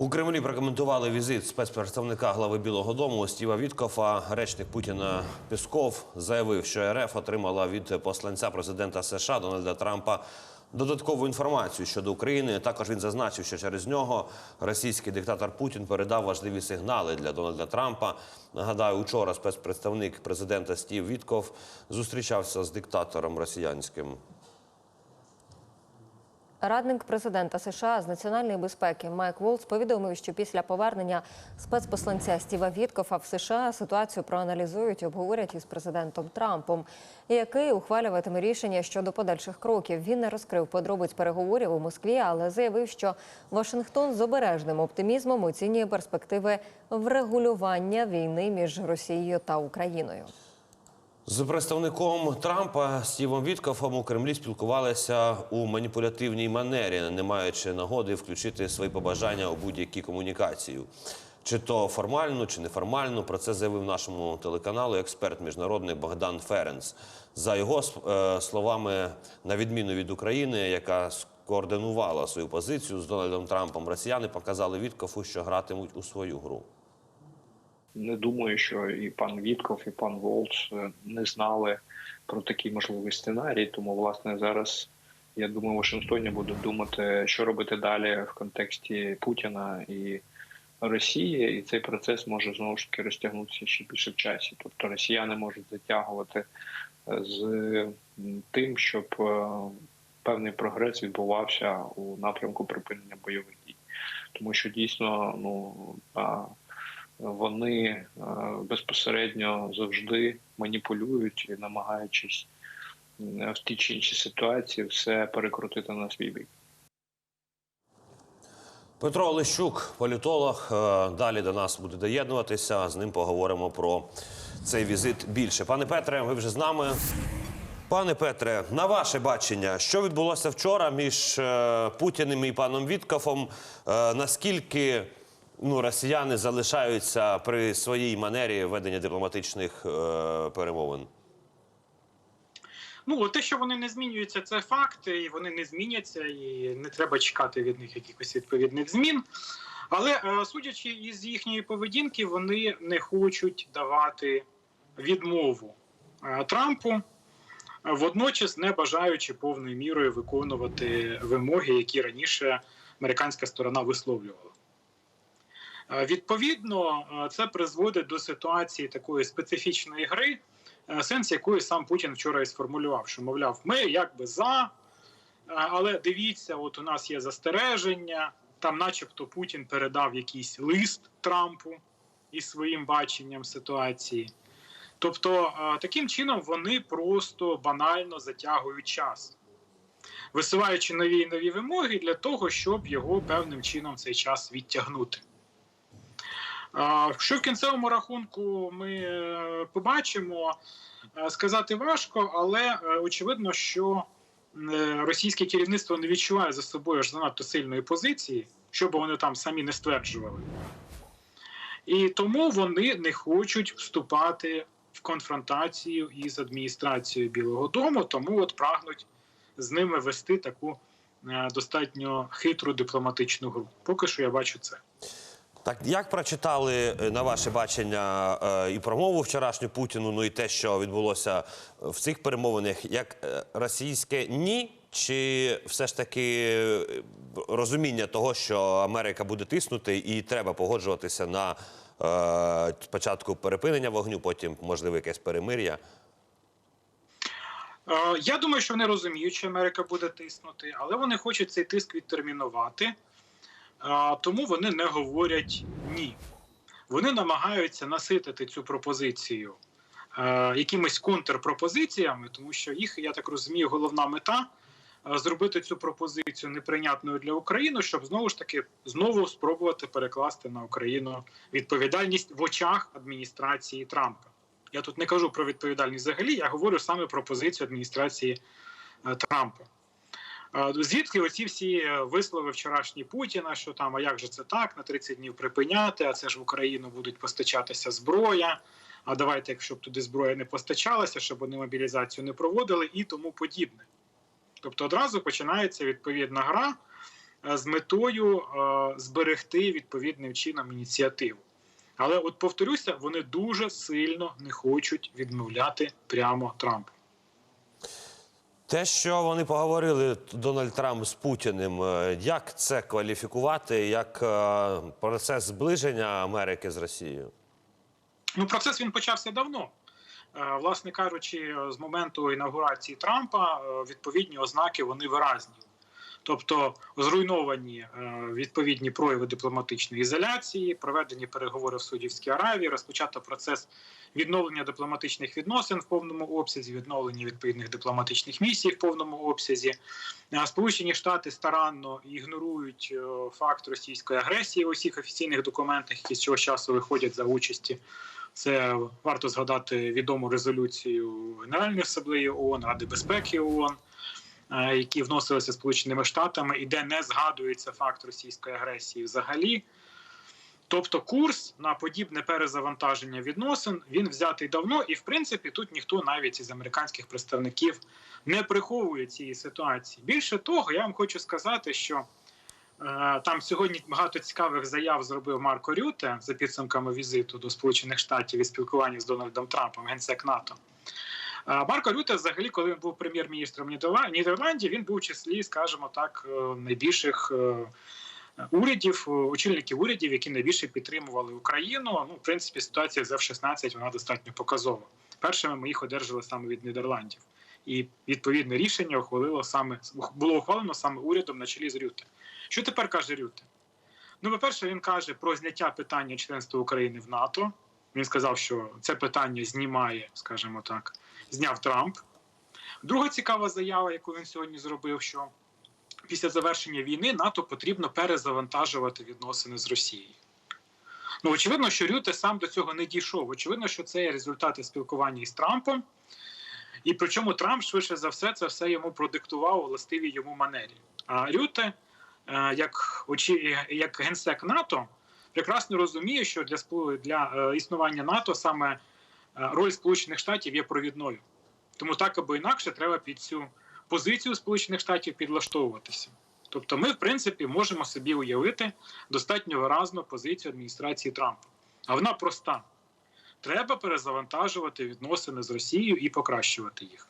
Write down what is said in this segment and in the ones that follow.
У Кремлі прокоментували візит спецпредставника глави Білого Дому Стіва Віткофа. Речник Путіна Пісков заявив, що РФ отримала від посланця президента США Дональда Трампа додаткову інформацію щодо України. Також він зазначив, що через нього російський диктатор Путін передав важливі сигнали для Дональда Трампа. Нагадаю, учора спецпредставник президента Стів Вітков зустрічався з диктатором росіянським. Радник президента США з національної безпеки Майк Волц повідомив, що після повернення спецпосланця Стіва Віткофа в США ситуацію проаналізують і обговорять із президентом Трампом, який ухвалюватиме рішення щодо подальших кроків. Він не розкрив подробиць переговорів у Москві, але заявив, що Вашингтон з обережним оптимізмом оцінює перспективи врегулювання війни між Росією та Україною. З представником Трампа Стівом Віткофом у Кремлі спілкувалися у маніпулятивній манері, не маючи нагоди включити свої побажання у будь-які комунікацію. Чи то формальну, чи неформальну, про це заявив нашому телеканалу експерт міжнародний Богдан Ференц. За його е, словами, на відміну від України, яка скоординувала свою позицію з Дональдом Трампом, росіяни показали Віткофу, що гратимуть у свою гру. Не думаю, що і пан Вітков, і пан Волц е, не знали про такий можливий сценарій. Тому, власне, зараз я думаю, в Вашингтоні будуть думати, що робити далі в контексті Путіна і Росії, і цей процес може знову ж таки розтягнутися ще більше в часі. Тобто росіяни можуть затягувати е, з тим, щоб е, певний прогрес відбувався у напрямку припинення бойових дій, тому що дійсно ну вони е, безпосередньо завжди маніпулюють і намагаючись е, в тій чи іншій ситуації все перекрутити на свій бік. Петро Олещук, політолог, е, далі до нас буде доєднуватися. З ним поговоримо про цей візит більше. Пане Петре, ви вже з нами. Пане Петре, на ваше бачення, що відбулося вчора між Путіним і паном Віткофом? Е, Наскільки ну, росіяни залишаються при своїй манері ведення дипломатичних е, перемовин? Ну, те, що вони не змінюються, це факт, і вони не зміняться, і не треба чекати від них якихось відповідних змін. Але е, судячи із їхньої поведінки, вони не хочуть давати відмову е, Трампу, водночас не бажаючи повною мірою виконувати вимоги, які раніше американська сторона висловлювала. Е, Відповідно, е, це призводить до ситуації такої специфічної гри, е, сенс якої сам Путін вчора і сформулював, що мовляв, ми якби за, але дивіться, от у нас є застереження. Там, начебто, Путін передав якийсь лист Трампу із своїм баченням ситуації. Тобто, таким чином вони просто банально затягують час, висуваючи нові і нові вимоги для того, щоб його певним чином цей час відтягнути. Що в кінцевому рахунку ми е, побачимо, е, сказати важко, але е, очевидно, що російське керівництво не відчуває за собою аж занадто сильної позиції, що би вони там самі не стверджували. І тому вони не хочуть вступати в конфронтацію із адміністрацією Білого Дому, тому от прагнуть з ними вести таку достатньо хитру дипломатичну гру. Поки що я бачу це. Так, як прочитали е, на ваше бачення е, і промову вчорашню Путіну, ну і те, що відбулося в цих перемовинах, як е, російське ні, чи все ж таки е, розуміння того, що Америка буде тиснути, і треба погоджуватися на е, спочатку перепинення вогню, потім можливо якесь перемир'я? Е, Я думаю, що вони розуміють, що Америка буде тиснути, але вони хочуть цей тиск відтермінувати, Е, тому вони не говорять ні. Вони намагаються наситити цю пропозицію е, якимись контрпропозиціями, тому що їх, я так розумію, головна мета е, зробити цю пропозицію неприйнятною для України, щоб знову ж таки знову спробувати перекласти на Україну відповідальність в очах адміністрації Трампа. Я тут не кажу про відповідальність взагалі, я говорю саме про позицію адміністрації е, Трампа. Е, Звідки оці всі е, вислови вчорашні Путіна, що там, а як же це так, на 30 днів припиняти, а це ж в Україну будуть постачатися зброя. А давайте, якщо б туди зброя не постачалася, щоб вони мобілізацію не проводили і тому подібне. Тобто одразу починається відповідна гра, е, з метою зберегти відповідним чином ініціативу. Але от повторюся, вони дуже сильно не хочуть відмовляти прямо Трампу. Те, що вони поговорили Дональд Трамп з Путіним, е, як це кваліфікувати як е, процес зближення Америки з Росією? Ну, процес він почався давно. Е, Власне кажучи, з моменту інаугурації Трампа відповідні ознаки вони виразні. Тобто зруйновані відповідні прояви дипломатичної ізоляції, проведені переговори в Судівській Аравії, розпочато процес відновлення дипломатичних відносин в повному обсязі, відновлення відповідних дипломатичних місій в повному обсязі. Сполучені Штати старанно ігнорують е, факт російської агресії в усіх офіційних документах, які з цього часу виходять за участі. Це варто згадати відому резолюцію Генеральної асамблеї ООН, Ради безпеки ООН, е, які вносилися Сполученими Штатами, і де не згадується факт російської агресії взагалі. Тобто курс на подібне перезавантаження відносин він взятий давно, і в принципі тут ніхто навіть із американських представників не приховує цієї ситуації. Більше того, я вам хочу сказати, що е, там сьогодні багато цікавих заяв зробив Марко Рюте за підсумками візиту до Сполучених Штатів і спілкування з Дональдом Трампом, генсек НАТО. Е, Марко Рюте, взагалі, коли він був прем'єр-міністром Нідерла- Нідерландів, він був у числі, скажімо так, е, найбільших е, урядів, е, очільників урядів, які найбільше підтримували Україну. Ну, в принципі, ситуація з F-16 вона достатньо показова. Першими ми їх одержали саме від Нідерландів. І відповідне рішення ухвалило саме було ухвалено саме урядом на чолі з Рюте. Що тепер каже Рюте? Ну, по-перше, він каже про зняття питання членства України в НАТО. Він сказав, що це питання знімає, скажімо так, зняв Трамп. Друга цікава заява, яку він сьогодні зробив, що після завершення війни НАТО потрібно перезавантажувати відносини з Росією. Ну, очевидно, що Рюте сам до цього не дійшов. Очевидно, що це є результати спілкування із Трампом. І причому Трамп швидше за все це все йому продиктував у властивій йому манері. А Рюте, е, як, як генсек НАТО, прекрасно розуміє, що для, для е, існування НАТО саме е, роль Сполучених Штатів є провідною. Тому так або інакше треба під цю позицію Сполучених Штатів підлаштовуватися. Тобто, ми, в принципі, можемо собі уявити достатньо виразну позицію адміністрації Трампа. А вона проста: треба перезавантажувати відносини з Росією і покращувати їх.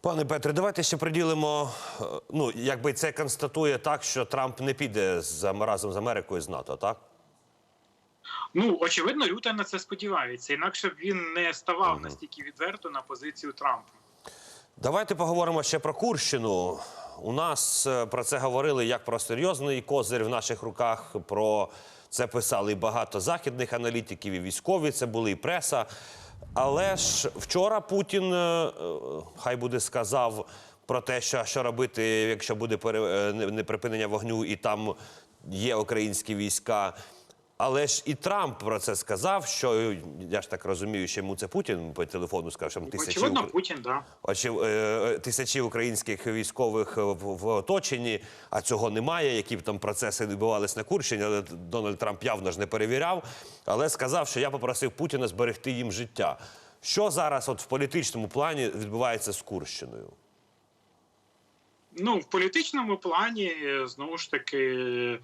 Пане Петре, давайте ще приділимо. е, Ну, якби це констатує так, що Трамп не піде з, разом з Америкою з НАТО, так? Ну, очевидно, Рюта на це сподівається, інакше б він не ставав настільки відверто на позицію Трампа. Давайте поговоримо ще про Курщину. У нас е, про це говорили як про серйозний козир в наших руках. Про це писали багато західних аналітиків, і військові це були, і преса. Але ж вчора Путін, е, е, хай буде сказав про те, що, що робити, якщо буде пере, не- неприпинення вогню, і там є українські війська. Але ж і Трамп про це сказав, що я ж так розумію, що йому це Путін по телефону сказав, що тисячі Очевидно, Путін, да. Очі- е, тисячі українських військових в, в оточенні, а цього немає. Які б там процеси відбувались на Курщині, але Дональд Трамп явно ж не перевіряв. Але сказав, що я попросив Путіна зберегти їм життя. Що зараз, от в політичному плані, відбувається з Курщиною? Ну, в політичному плані, знову ж таки,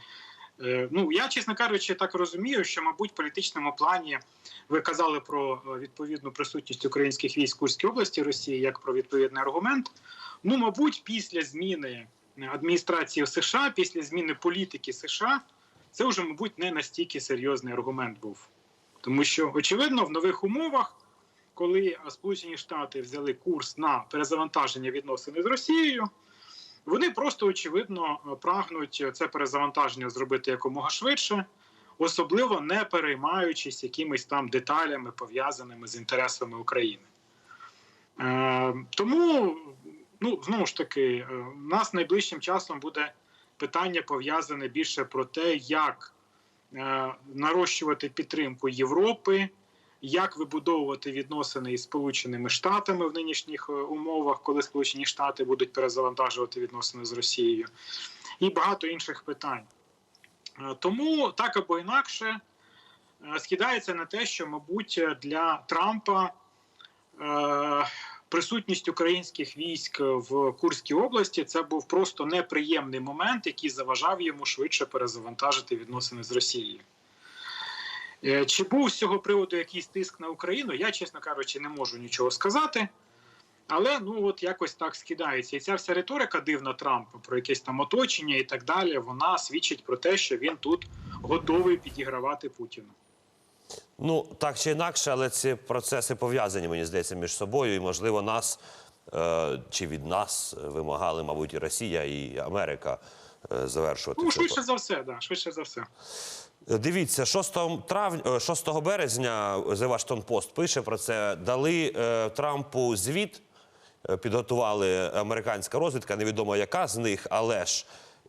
ну я, чесно кажучи, так розумію, що, мабуть, в політичному плані ви казали про е, відповідну присутність українських військ в Курській області Росії як про відповідний аргумент. Ну, мабуть, після зміни адміністрації в США, після зміни політики США, це вже, мабуть, не настільки серйозний аргумент був. Тому що, очевидно, в нових умовах, коли Сполучені Штати взяли курс на перезавантаження відносин з Росією, вони просто очевидно прагнуть це перезавантаження зробити якомога швидше, особливо не переймаючись якимись там деталями, пов'язаними з інтересами України. Е, тому, ну знову ж таки, е, у нас найближчим часом буде питання пов'язане більше про те, як е, нарощувати підтримку Європи, як вибудовувати відносини із Сполученими Штатами в нинішніх е, умовах, коли Сполучені Штати будуть перезавантажувати відносини з Росією, і багато інших питань. Е, Тому так або інакше е, скидається на те, що, мабуть, для Трампа присутність українських військ в Курській області це був просто неприємний момент, який заважав йому швидше перезавантажити відносини з Росією. Е, Чи був з цього приводу якийсь тиск на Україну? Я, чесно кажучи, не можу нічого сказати. Але ну от якось так скидається. І ця вся риторика дивна Трампа про якесь там оточення і так далі. Вона свідчить про те, що він тут готовий підігравати Путіну. Ну, так чи інакше, але ці процеси пов'язані, мені здається, між собою. І, можливо, нас е, чи від нас вимагали, мабуть, і Росія, і Америка е, завершувати. Ну швидше за все, да, швидше за все. Дивіться, 6, травня, 6 березня The Washington Post пише про це. Дали е, Трампу звіт, е, підготували американська розвідка, невідомо яка з них, але ж.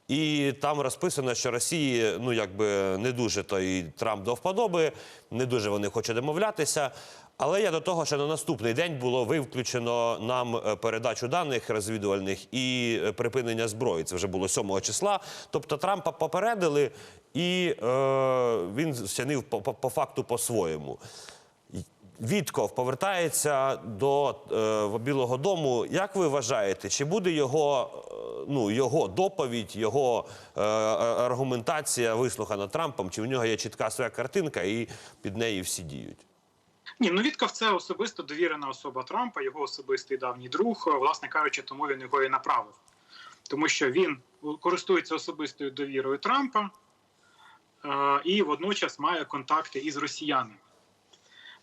І там розписано, що Росії ну якби не дуже той Трамп до вподоби, не дуже вони хочуть домовлятися. Але я до того, що на наступний день було виключено нам е, передачу даних розвідувальних і е, припинення зброї. Це вже було 7 числа. Тобто Трампа попередили, і е, він вчинив по, по, по факту по-своєму. Вітков повертається до е, Білого Дому. Як ви вважаєте, чи буде його, е, ну, його доповідь, його е, аргументація вислухана Трампом? Чи в нього є чітка своя картинка, і під неї всі діють? Ні, ну Вітков це особисто довірена особа Трампа, його особистий давній друг. Власне кажучи, тому він його і направив. Тому що він користується особистою довірою Трампа е, і водночас має контакти із росіянами.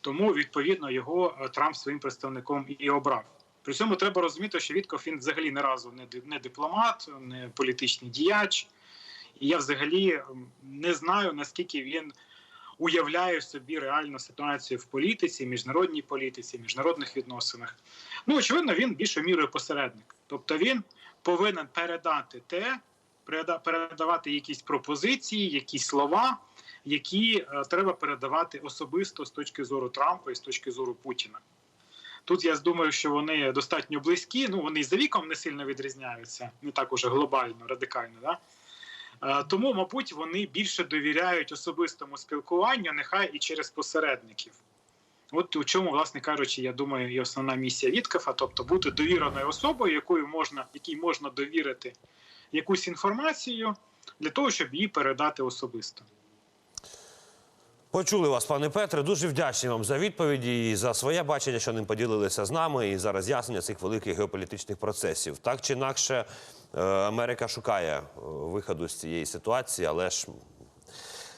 Тому, відповідно, його е, Трамп своїм представником і обрав. При цьому треба розуміти, що Вітков він взагалі не разу не, дипломат, не політичний діяч. І я взагалі не знаю, наскільки він уявляє собі реальну ситуацію в політиці, міжнародній політиці, міжнародних відносинах. Ну, очевидно, він більшою мірою посередник. Тобто він повинен передати те, переда- передавати якісь пропозиції, якісь слова, які е, треба передавати особисто з точки зору Трампа і з точки зору Путіна. Тут я думаю, що вони достатньо близькі. Ну вони за віком не сильно відрізняються, не так уже глобально, радикально. Да? Е, Тому, мабуть, вони більше довіряють особистому спілкуванню, нехай і через посередників. От у чому, власне кажучи, я думаю, і основна місія Віткафа, тобто бути довіреною особою, якою можна, якій можна довірити якусь інформацію для того, щоб її передати особисто. Почули вас, пане Петре. Дуже вдячні вам за відповіді і за своє бачення, що ним поділилися з нами, і за роз'яснення цих великих геополітичних процесів. Так чи інакше, е, Америка шукає е, виходу з цієї ситуації, але ж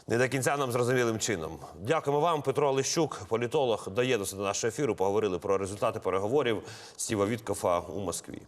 не до кінця нам зрозумілим чином. Дякуємо вам, Петро Лищук, політолог, доєднався до нашого ефіру. Поговорили про результати переговорів Стіва Віткофа у Москві.